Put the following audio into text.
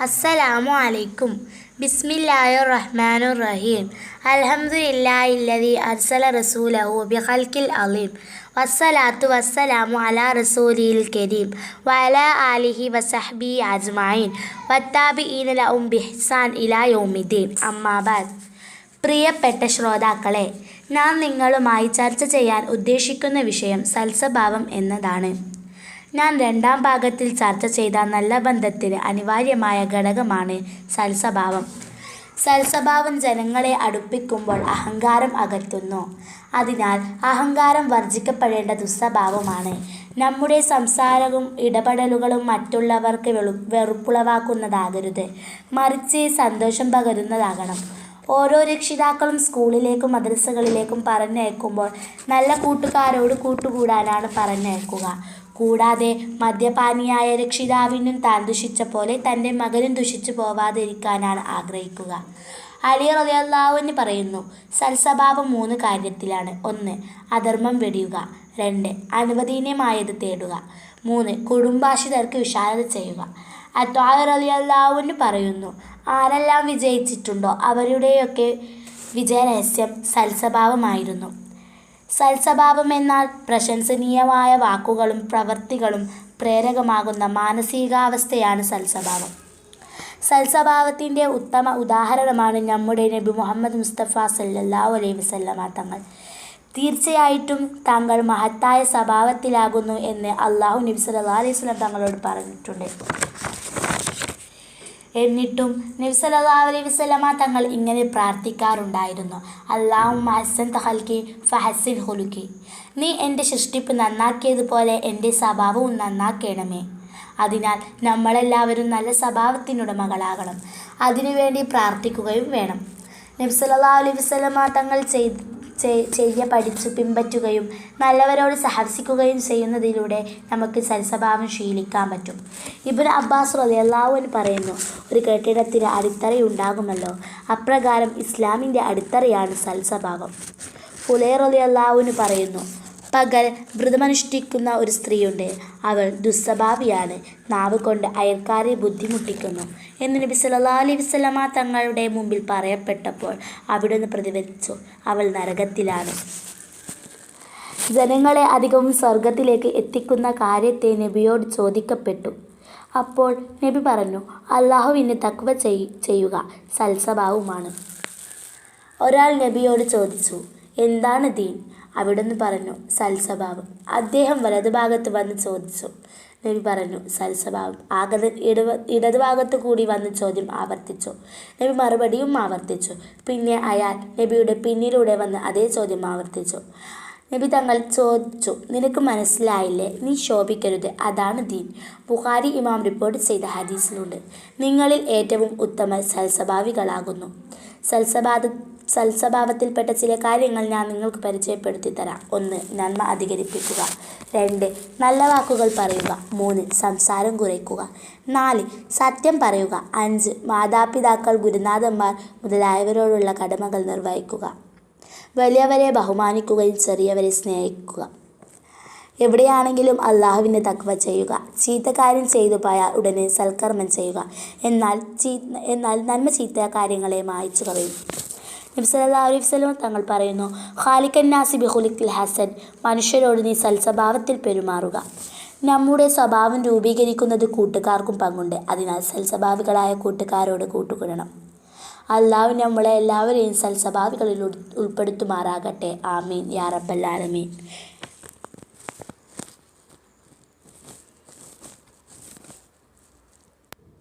അസ്സലാമു അലൈക്കും. ബിസ്മില്ലാഹിർ റഹ്മാനു റഹീം അലഹമുല്ലാല്ലതി അർസല റസൂലഹു ബിഖൽഖിൽ അലീം വസ്സലാത്തു വസ്സലാമു അലാ റസൂലിൽ കരീം. വഅലാ ആലിഹി വസഹ്ബി അജ്മഈൻ വത്താബിഈന ലഹും ബിഹ്സാൻ ഇലാ യൗമിദ്ദീൻ. അമ്മാബാദ്. പ്രിയപ്പെട്ട ശ്രോതാക്കളെ ഞാൻ നിങ്ങളുമായി ചർച്ച ചെയ്യാൻ ഉദ്ദേശിക്കുന്ന വിഷയം സൽസ്വഭാവം എന്നതാണ്. ഞാൻ രണ്ടാം ഭാഗത്തിൽ ചർച്ച ചെയ്ത നല്ല ബന്ധത്തിന് അനിവാര്യമായ ഘടകമാണ് സൽസ്വഭാവം. സൽസ്വഭാവം ജനങ്ങളെ അടുപ്പിക്കുമ്പോൾ അഹങ്കാരം അകറ്റുന്നു. അതിനാൽ അഹങ്കാരം വർജിക്കപ്പെടേണ്ട ദുസ്വഭാവമാണ്. നമ്മുടെ സംസാരവും ഇടപെടലുകളും മറ്റുള്ളവർക്ക് വെറുപ്പുളവാക്കുന്നതാകരുത്. മറിച്ച് സന്തോഷം പകരുന്നതാകണം. ഓരോ രക്ഷിതാക്കളും സ്കൂളിലേക്കും മദ്രസകളിലേക്കും പറഞ്ഞയക്കുമ്പോൾ നല്ല കൂട്ടുകാരോട് കൂട്ടുകൂടാനാണ് പറഞ്ഞയക്കുക. കൂടാതെ മദ്യപാനിയായ രക്ഷിതാവിനും താൻ ദുഷിച്ച പോലെ തന്റെ മകനും ദുഷിച്ചു പോവാതിരിക്കാനാണ് ആഗ്രഹിക്കുക. അലി റളിയല്ലാഹുവിന് പറയുന്നു സൽസ്വഭാവം മൂന്ന് കാര്യത്തിലാണ്. ഒന്ന് അധർമ്മം വെടിയുക. രണ്ട് അനുവദനീയമായത് തേടുക. മൂന്ന് കുടുംബാശിതർക്ക് വിശാലത ചെയ്യുക. അത്വാഹ് റളിയല്ലാഹുവിന് പറയുന്നു ആരെല്ലാം വിജയിച്ചിട്ടുണ്ടോ അവരുടെയൊക്കെ വിജയരഹസ്യം സൽസ്വഭാവമായിരുന്നു. സൽസ്വഭാവം എന്നാൽ പ്രശംസനീയമായ വാക്കുകളും പ്രവൃത്തികളും പ്രേരകമാകുന്ന മാനസികാവസ്ഥയാണ് സൽസ്വഭാവം. സൽസ്വഭാവത്തിന്റെ ഉത്തമ ഉദാഹരണമാണ് നമ്മുടെ നബി മുഹമ്മദ് മുസ്തഫ സല്ലാ അലൈഹി വസല്ലമ തങ്ങൾ. തീർച്ചയായിട്ടും താങ്കൾ മഹത്തായ സ്വഭാവത്തിലാകുന്നു എന്ന് അള്ളാഹു നബി സല്ലാ അലൈഹി വസല്ലം തങ്ങളോട് പറഞ്ഞിട്ടുണ്ട്. എന്നിട്ടും നബി സല്ലല്ലാഹു അലൈഹി വസല്ലമ തങ്ങൾ ഇങ്ങനെ പ്രാർത്ഥിക്കാറുണ്ടായിരുന്നു. അള്ളാഹു ഹസൻ തഹൽക്കി ഫഹസിൻ ഹുലുക്കി നീ എന്റെ സൃഷ്ടിപ്പ് നന്നാക്കിയതുപോലെ എന്റെ സ്വഭാവവും നന്നാക്കണമേ. അതിനാൽ നമ്മളെല്ലാവരും നല്ല സ്വഭാവത്തിനുടമകളാകണം. അതിനുവേണ്ടി പ്രാർത്ഥിക്കുകയും വേണം. നബി സല്ലല്ലാഹു അലൈഹി വസല്ലമ തങ്ങൾ ചെയ്ത് ചെയ്യ പഠിച്ചു പിൻപറ്റുകയും നല്ലവരോട് സഹസിക്കുകയും ചെയ്യുന്നതിലൂടെ നമുക്ക് സൽസ്വഭാവം ശീലിക്കാൻ പറ്റും. ഇബിൻ അബ്ബാസ് റളിയല്ലാഹുവിന് പറയുന്നു ഒരു കെട്ടിടത്തിന് അടിത്തറയുണ്ടാകുമല്ലോ അപ്രകാരം ഇസ്ലാമിന്റെ അടിത്തറയാണ് സൽസ്വഭാവം. ഫുലൈർ റളിയല്ലാഹുവിന് പറയുന്നു പകൽ വ്രതമനുഷ്ഠിക്കുന്ന ഒരു സ്ത്രീയുണ്ട്. അവൾ ദുസ്സഭാവിയാണ് നാവ് കൊണ്ട് അയൽക്കാരെ ബുദ്ധിമുട്ടിക്കുന്നു. എന്ന് നബി സല്ലല്ലാഹു അലൈഹി വസല്ലമ തങ്ങളുടെ മുമ്പിൽ പറയപ്പെട്ടപ്പോൾ അവിടുന്ന് പ്രതികരിച്ചു അവൾ നരകത്തിലാണ്. ജനങ്ങളെ അധികവും സ്വർഗത്തിലേക്ക് എത്തിക്കുന്ന കാര്യത്തെ നബിയോട് ചോദിക്കപ്പെട്ടു. അപ്പോൾ നബി പറഞ്ഞു അള്ളാഹുവിന് തക്വ ചെയ് ചെയ്യുക. സൽസ്വഭാവുമാണ്. ഒരാൾ നബിയോട് ചോദിച്ചു എന്താണ് ദീൻ? അവിടുന്ന് പറഞ്ഞു സൽസ്വഭാവം. അദ്ദേഹം വലതുഭാഗത്ത് വന്ന് ചോദിച്ചു. നബി പറഞ്ഞു സൽസ്വഭാവം. ആകത് ഇടവ ഇടതുഭാഗത്ത് കൂടി വന്ന് ചോദ്യം ആവർത്തിച്ചു. നബി മറുപടിയും ആവർത്തിച്ചു. പിന്നെ അയാൾ നബിയുടെ പിന്നിലൂടെ വന്ന് അതേ ചോദ്യം ആവർത്തിച്ചു. നബി തങ്ങൾ ചോദിച്ചു നിനക്ക് മനസ്സിലായില്ലേ? നീ ശോഭിക്കരുത്. അതാണ് ദീൻ. ബുഖാരി ഇമാം റിപ്പോർട്ട് ചെയ്ത ഹദീസിലുണ്ട്. നിങ്ങളിൽ ഏറ്റവും ഉത്തമ സൽസ്വഭാവികളാകുന്നു. സൽസ്വഭാവ സൽസ്വഭാവത്തിൽപ്പെട്ട ചില കാര്യങ്ങൾ ഞാൻ നിങ്ങൾക്ക് പരിചയപ്പെടുത്തി തരാം ഒന്ന് നന്മ അധികരിപ്പിക്കുക. രണ്ട് നല്ല വാക്കുകൾ പറയുക. മൂന്ന് സംസാരം കുറയ്ക്കുക. നാല് സത്യം പറയുക. അഞ്ച് മാതാപിതാക്കൾ ഗുരുനാഥന്മാർ മുതലായവരോടുള്ള കടമകൾ നിർവഹിക്കുക. വലിയവരെ ബഹുമാനിക്കുകയും ചെറിയവരെ സ്നേഹിക്കുക. എവിടെയാണെങ്കിലും അള്ളാഹുവിന്റെ തക്വ ചെയ്യുക. ചീത്ത കാര്യം ചെയ്തു പോയാൽ ഉടനെ സൽക്കർമ്മം ചെയ്യുക. എന്നാൽ ചീ എന്നാൽ നന്മ ചീത്ത കാര്യങ്ങളെ മായ്ച്ചു കളയും. നബി സല്ലല്ലാഹു അലൈഹി വസല്ലം തങ്ങൾ പറയുന്നു ഖാലിക്കൻ നാസി ബിഹുലിഖിൽ ഹസൻ. മനുഷ്യരോട് നീ സൽസ്വഭാവത്തിൽ പെരുമാറുക. നമ്മുടെ സ്വഭാവം രൂപീകരിക്കുന്നത് കൂട്ടുകാർക്കും പങ്കുണ്ട്. അതിനാൽ സൽസ്വഭാവികളായ കൂട്ടുകാരോട് കൂട്ടുകൂടണം. അള്ളാഹു നമ്മളെ എല്ലാവരെയും സൽസ്വഭാവികളിൽ ഉൾപ്പെടുത്തുമാറാകട്ടെ. ആമീൻ. യാ റബ്ബൽ ആലമീൻ.